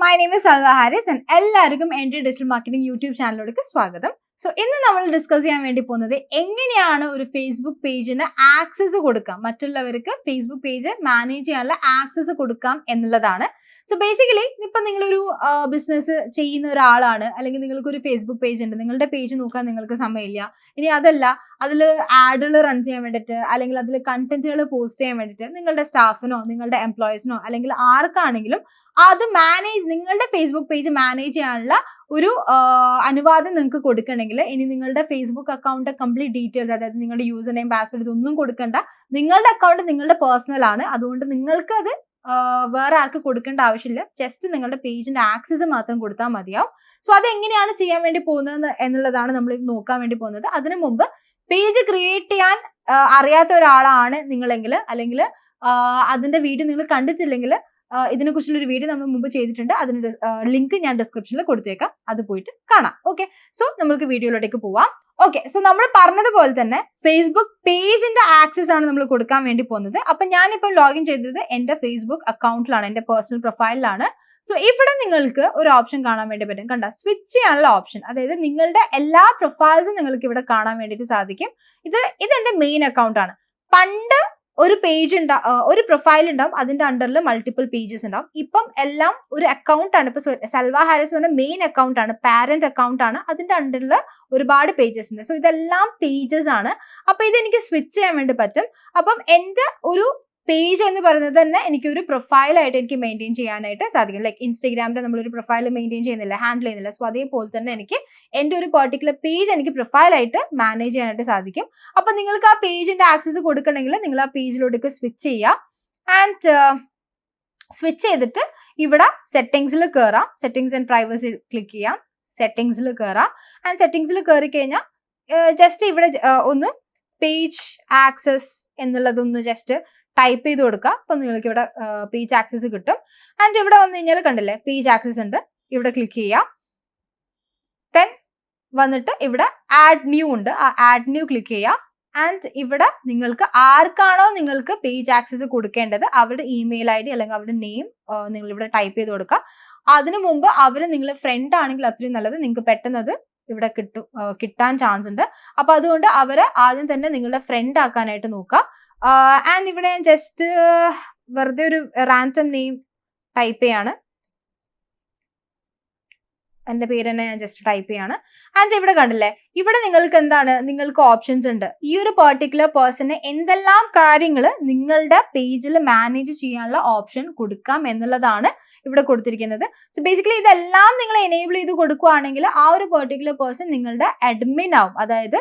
My name is Salva Haris and എല്ലാവർക്കും എന്റെ digital marketing YouTube ചാനലിലേക്ക് സ്വാഗതം. സോ ഇന്ന് നമ്മൾ ഡിസ്കസ് ചെയ്യാൻ വേണ്ടി പോകുന്നത് എങ്ങനെയാണ് ഒരു ഫേസ്ബുക്ക് പേജിന് ആക്സസ് കൊടുക്കാം? മറ്റുള്ളവർക്ക് ഫേസ്ബുക്ക് പേജ് മാനേജ് ചെയ്യാനുള്ള ആക്സസ് കൊടുക്കാം എന്നുള്ളതാണ്. സോ ബേസിക്കലി ഇപ്പം നിങ്ങളൊരു ബിസിനസ് ചെയ്യുന്ന ഒരാളാണ് അല്ലെങ്കിൽ നിങ്ങൾക്കൊരു ഫേസ്ബുക്ക് പേജ് ഉണ്ട് നിങ്ങളുടെ പേജ് നോക്കാൻ നിങ്ങൾക്ക് സമയമില്ല. ഇനി അതല്ല അതിൽ ആഡുകൾ റൺ ചെയ്യാൻ വേണ്ടിയിട്ട് അല്ലെങ്കിൽ അതിൽ കണ്ടന്റുകൾ പോസ്റ്റ് ചെയ്യാൻ വേണ്ടിയിട്ട് നിങ്ങളുടെ സ്റ്റാഫിനോ നിങ്ങളുടെ എംപ്ലോയീസിനോ അല്ലെങ്കിൽ ആർക്കാണെങ്കിലും അത് മാനേജ് നിങ്ങളുടെ ഫേസ്ബുക്ക് പേജ് മാനേജ് ചെയ്യാനുള്ള ഒരു അനുവാദം നിങ്ങൾക്ക് കൊടുക്കണമെങ്കിൽ ഇനി നിങ്ങളുടെ ഫേസ്ബുക്ക് അക്കൗണ്ട് കംപ്ലീറ്റ് ഡീറ്റെയിൽസ് അതായത് നിങ്ങളുടെ യൂസർ നെയിം പാസ്വേഡ് ഇതൊന്നും കൊടുക്കണ്ട. നിങ്ങളുടെ അക്കൗണ്ട് നിങ്ങളുടെ പേഴ്സണൽ ആണ്. അതുകൊണ്ട് നിങ്ങൾക്ക് അത് വേറെ ആർക്ക് കൊടുക്കേണ്ട ആവശ്യമില്ല. ജസ്റ്റ് നിങ്ങളുടെ പേജിന്റെ ആക്സസ് മാത്രം കൊടുത്താൽ മതിയാവും. സോ അതെങ്ങനെയാണ് ചെയ്യാൻ വേണ്ടി പോകുന്നത് എന്നുള്ളതാണ് നമ്മൾ നോക്കാൻ വേണ്ടി പോകുന്നത്. അതിനു മുമ്പ് പേജ് ക്രിയേറ്റ് ചെയ്യാൻ അറിയാത്ത ഒരാളാണ് നിങ്ങളെങ്കിൽ അല്ലെങ്കിൽ അതിന്റെ വീഡിയോ നിങ്ങൾ കണ്ടിട്ടില്ലെങ്കിൽ ഇതിനെ കുറിച്ചുള്ള ഒരു വീഡിയോ നമ്മൾ മുമ്പ് ചെയ്തിട്ടുണ്ട്. അതിന്റെ ലിങ്ക് ഞാൻ ഡിസ്ക്രിപ്ഷനിൽ കൊടുത്തേക്കാം. അത് പോയിട്ട് കാണാം. ഓക്കെ സോ നമുക്ക് വീഡിയോയിലോട്ടേക്ക് പോവാം. ഓക്കെ സോ നമ്മൾ പറഞ്ഞതുപോലെ തന്നെ ഫേസ്ബുക്ക് പേജിന്റെ ആക്സസ് ആണ് നമ്മൾ കൊടുക്കാൻ വേണ്ടി പോകുന്നത്. അപ്പൊ ഞാനിപ്പോൾ ലോഗിൻ ചെയ്തത് എന്റെ ഫേസ്ബുക്ക് അക്കൗണ്ടിലാണ് എന്റെ പേഴ്സണൽ പ്രൊഫൈലിലാണ് സോ ഇവിടെ നിങ്ങൾക്ക് ഒരു ഓപ്ഷൻ കാണാൻ വേണ്ടി പറ്റും. കണ്ട സ്വിച്ച് ചെയ്യാനുള്ള ഓപ്ഷൻ അതായത് നിങ്ങളുടെ എല്ലാ പ്രൊഫൈൽസും നിങ്ങൾക്ക് ഇവിടെ കാണാൻ വേണ്ടിയിട്ട് സാധിക്കും. ഇത് ഇത് എന്റെ മെയിൻ അക്കൗണ്ട് ആണ്. പണ്ട് ഒരു പേജ് ഉണ്ടാ ഒരു പ്രൊഫൈൽ ഉണ്ടാവും അതിന്റെ അണ്ടറിൽ മൾട്ടിപ്പിൾ പേജസ് ഉണ്ടാവും ഇപ്പം എല്ലാം ഒരു അക്കൗണ്ട് ആണ്. ഇപ്പൊ സൽവ ഹാരിസ് പറഞ്ഞ മെയിൻ അക്കൗണ്ട് ആണ് പാരന്റ് അക്കൗണ്ട് ആണ്. അതിന്റെ അണ്ടറിൽ ഒരുപാട് പേജസ് ഉണ്ട് സോ ഇതെല്ലാം പേജസ് ആണ്. അപ്പൊ ഇത് എനിക്ക് സ്വിച്ച് ചെയ്യാൻ വേണ്ടി പറ്റും. അപ്പം എന്റെ ഒരു പേജ് എന്ന് പറയുന്നത് തന്നെ എനിക്ക് ഒരു പ്രൊഫൈലായിട്ട് എനിക്ക് മെയിന്റെയിൻ ചെയ്യാനായിട്ട് സാധിക്കും. ലൈക്ക് ഇൻസ്റ്റഗ്രാമിന്റെ നമ്മളൊരു പ്രൊഫൈൽ മെയിന്റെയിൻ ചെയ്യുന്നില്ല ഹാൻഡിൽ ചെയ്യുന്നില്ല. സോ അതേപോലെ തന്നെ എനിക്ക് എന്റെ ഒരു പെർട്ടിക്കുലർ പേജ് എനിക്ക് പ്രൊഫൈലായിട്ട് മാനേജ് ചെയ്യാനായിട്ട് സാധിക്കും. അപ്പോൾ നിങ്ങൾക്ക് ആ പേജിന്റെ ആക്സസ് കൊടുക്കണമെങ്കിൽ നിങ്ങൾ ആ പേജിലോട്ടേക്ക് സ്വിച്ച് ചെയ്യുക. ആൻഡ് സ്വിച്ച് ചെയ്തിട്ട് ഇവിടെ സെറ്റിങ്സിൽ കയറാം സെറ്റിങ്സ് ആൻഡ് പ്രൈവസി ക്ലിക്ക് ചെയ്യാം. സെറ്റിങ്സിൽ കയറാം ആൻഡ് സെറ്റിങ്സിൽ കയറി കഴിഞ്ഞാൽ ജസ്റ്റ് ഇവിടെ ഒന്ന് പേജ് ആക്സസ് എന്നുള്ളതൊന്ന് ജസ്റ്റ് ടൈപ്പ് ചെയ്ത് കൊടുക്കുക. അപ്പൊ നിങ്ങൾക്ക് ഇവിടെ പേജ് ആക്സസ് കിട്ടും. ആൻഡ് ഇവിടെ വന്നു കഴിഞ്ഞാൽ കണ്ടില്ലേ പേജ് ആക്സസ് ഉണ്ട്. ഇവിടെ ക്ലിക്ക് ചെയ്യാം. ദെൻ വന്നിട്ട് ഇവിടെ ആഡ് ന്യൂ ഉണ്ട്. ആ ആഡ് ന്യൂ ക്ലിക്ക് ചെയ്യുക ആൻഡ് ഇവിടെ നിങ്ങൾക്ക് ആർക്കാണോ നിങ്ങൾക്ക് പേജ് ആക്സസ് കൊടുക്കേണ്ടത് അവരുടെ ഇമെയിൽ ഐ ഡി അല്ലെങ്കിൽ അവരുടെ നെയിം നിങ്ങൾ ഇവിടെ ടൈപ്പ് ചെയ്ത് കൊടുക്കുക. അതിനു മുമ്പ് അവർ നിങ്ങൾ ഫ്രണ്ട് ആണെങ്കിൽ അത്രയും നല്ലത് നിങ്ങൾക്ക് പെട്ടെന്ന് അത് ഇവിടെ കിട്ടും കിട്ടാൻ ചാൻസ് ഉണ്ട്. അപ്പൊ അതുകൊണ്ട് അവരെ ആദ്യം തന്നെ നിങ്ങളുടെ ഫ്രണ്ട് ആക്കാനായിട്ട് നോക്കുക. ആൻഡ് ഇവിടെ ഞാൻ ജസ്റ്റ് വെറുതെ ഒരു റാൻഡം നെയിം ടൈപ്പ് ചെയ്യാണ്. എന്റെ പേര് തന്നെ ഞാൻ ജസ്റ്റ് ടൈപ്പ് ചെയ്യാണ്. ആൻഡ് ഇവിടെ കണ്ടില്ലേ ഇവിടെ നിങ്ങൾക്ക് എന്താണ് നിങ്ങൾക്ക് ഓപ്ഷൻസ് ഉണ്ട്. ഈ ഒരു പെർട്ടിക്കുലർ പേഴ്സണ് എന്തെല്ലാം കാര്യങ്ങൾ നിങ്ങളുടെ പേജിൽ മാനേജ് ചെയ്യാനുള്ള ഓപ്ഷൻ കൊടുക്കാം എന്നുള്ളതാണ് ഇവിടെ കൊടുത്തിരിക്കുന്നത്. സോ ബേസിക്കലി ഇതെല്ലാം നിങ്ങൾ എനേബിൾ ചെയ്ത് കൊടുക്കുകയാണെങ്കിൽ ആ ഒരു പെർട്ടിക്കുലർ പേഴ്സൺ നിങ്ങളുടെ അഡ്മിൻ ആവും. അതായത്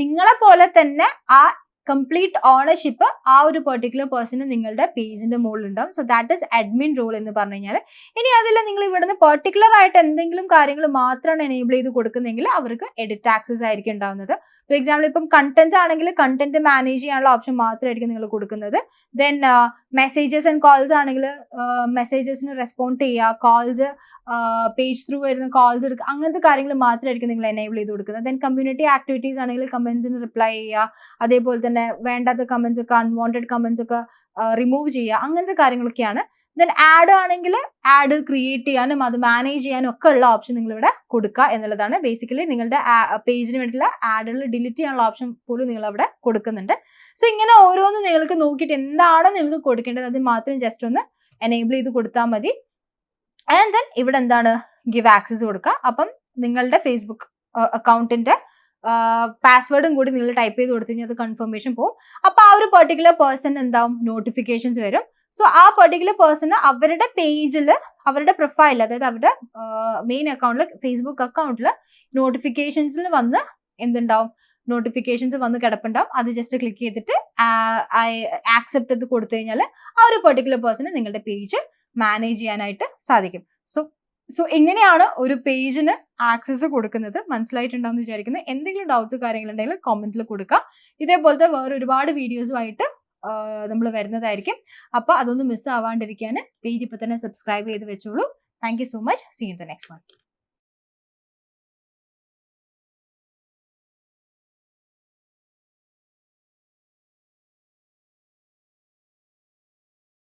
നിങ്ങളെ പോലെ തന്നെ ആ കംപ്ലീറ്റ് ഓണർഷിപ്പ് ആ ഒരു പെർട്ടിക്കുലർ പേഴ്സണ് നിങ്ങളുടെ പേജിന്റെ മുകളിൽ ഉണ്ടാവും so that is admin role എന്ന് പറഞ്ഞു കഴിഞ്ഞാൽ ഇനി അതിൽ നിങ്ങൾ ഇവിടുന്ന് പെർട്ടിക്കുലർ ആയിട്ട് എന്തെങ്കിലും കാര്യങ്ങൾ മാത്രമാണ് എനേബിൾ ചെയ്ത് കൊടുക്കുന്നെങ്കിൽ അവർക്ക് എഡിറ്റ് ആക്സസ് ആയിരിക്കും ഉണ്ടാവുന്നത്. ഫോർ എക്സാമ്പിൾ ഇപ്പം കണ്ടന്റ് ആണെങ്കിൽ കണ്ടന്റ് മാനേജ് ചെയ്യാനുള്ള ഓപ്ഷൻ മാത്രമായിരിക്കും നിങ്ങൾ കൊടുക്കുന്നത്. ദെൻ മെസ്സേജസ് ആൻഡ് കോൾസ് ആണെങ്കിൽ മെസ്സേജസിന് റെസ്പോണ്ട് ചെയ്യുക കോൾസ് പേജ് ത്രൂ വരുന്ന കോൾസ് എടുക്കുക അങ്ങനത്തെ കാര്യങ്ങൾ മാത്രമായിരിക്കും നിങ്ങൾ എനേബിൾ ചെയ്ത് കൊടുക്കുന്നത്. ദെൻ കമ്മ്യൂണിറ്റി ആക്ടിവിറ്റീസ് ആണെങ്കിൽ കമൻസിന് റിപ്ലൈ ചെയ്യുക അതേപോലെ തന്നെ വേണ്ടാത്ത കമന്റ്സ് ഒക്കെ അൺവാണ്ടഡ് കമന്റ്സ് ഒക്കെ റിമൂവ് ചെയ്യുക അങ്ങനത്തെ കാര്യങ്ങളൊക്കെയാണ്. ദെൻ ആഡ് ആണെങ്കിൽ ആഡ് ക്രിയേറ്റ് ചെയ്യാനും അത് മാനേജ് ചെയ്യാനും ഒക്കെ ഉള്ള ഓപ്ഷൻ നിങ്ങൾ ഇവിടെ കൊടുക്കുക എന്നുള്ളതാണ്. ബേസിക്കലി നിങ്ങളുടെ പേജിന് വേണ്ടിയിട്ടുള്ള ആഡുകൾ ഡിലീറ്റ് ചെയ്യാനുള്ള ഓപ്ഷൻ പോലും നിങ്ങൾ അവിടെ കൊടുക്കുന്നുണ്ട്. സോ ഇങ്ങനെ ഓരോന്ന് നിങ്ങൾക്ക് നോക്കിയിട്ട് എന്താണോ നിങ്ങൾക്ക് കൊടുക്കേണ്ടത് അത് മാത്രം ജസ്റ്റ് ഒന്ന് എനേബിൾ ചെയ്ത് കൊടുത്താൽ മതി. ആൻഡ് ദെൻ ഇവിടെ എന്താണ്? ഗിവ് ആക്സസ് കൊടുക്കുക. അപ്പം നിങ്ങളുടെ ഫേസ്ബുക്ക് അക്കൗണ്ടിന്റെ പാസ്വേഡും കൂടി നിങ്ങൾ ടൈപ്പ് ചെയ്ത് കൊടുത്തു കഴിഞ്ഞാൽ അത് കൺഫർമേഷൻ പോകും അപ്പൊ ആ ഒരു പെർട്ടിക്കുലർ പേഴ്സൺ എന്താവും? നോട്ടിഫിക്കേഷൻസ് വരും. സോ ആ പെർട്ടിക്കുലർ പേഴ്സണ് അവരുടെ പേജിൽ അവരുടെ പ്രൊഫൈൽ അതായത് അവരുടെ മെയിൻ അക്കൗണ്ടിൽ ഫേസ്ബുക്ക് അക്കൗണ്ടിൽ നോട്ടിഫിക്കേഷൻസിൽ വന്ന് എന്തുണ്ടാവും? നോട്ടിഫിക്കേഷൻസ് വന്ന് കിടപ്പുണ്ടാവും. അത് ജസ്റ്റ് ക്ലിക്ക് ചെയ്തിട്ട് ആക്സെപ്റ്റ് ചെയ്ത് കൊടുത്തു കഴിഞ്ഞാൽ ആ ഒരു പെർട്ടിക്കുലർ പേഴ്സണ് നിങ്ങളുടെ പേജ് മാനേജ് ചെയ്യാനായിട്ട് സാധിക്കും. സോ സോ എങ്ങനെയാണ് ഒരു പേജിന് ആക്സസ് കൊടുക്കുന്നത്? മനസ്സിലായിട്ടുണ്ടാവും എന്ന് വിചാരിക്കുന്നു. എന്തെങ്കിലും ഡൗട്ട്സ് കാര്യങ്ങളുണ്ടെങ്കിൽ കോമെന്റിൽ കൊടുക്കുക ഇതേപോലത്തെ വേറെ ഒരുപാട് വീഡിയോസുമായിട്ട് നമ്മൾ വരുന്നതായിരിക്കും. അപ്പോൾ അതൊന്നും മിസ് ആവാണ്ടിരിക്കാൻ പേജ് ഇപ്പൊ തന്നെ സബ്സ്ക്രൈബ് ചെയ്ത് വെച്ചോളൂ. Thank so much see you the next one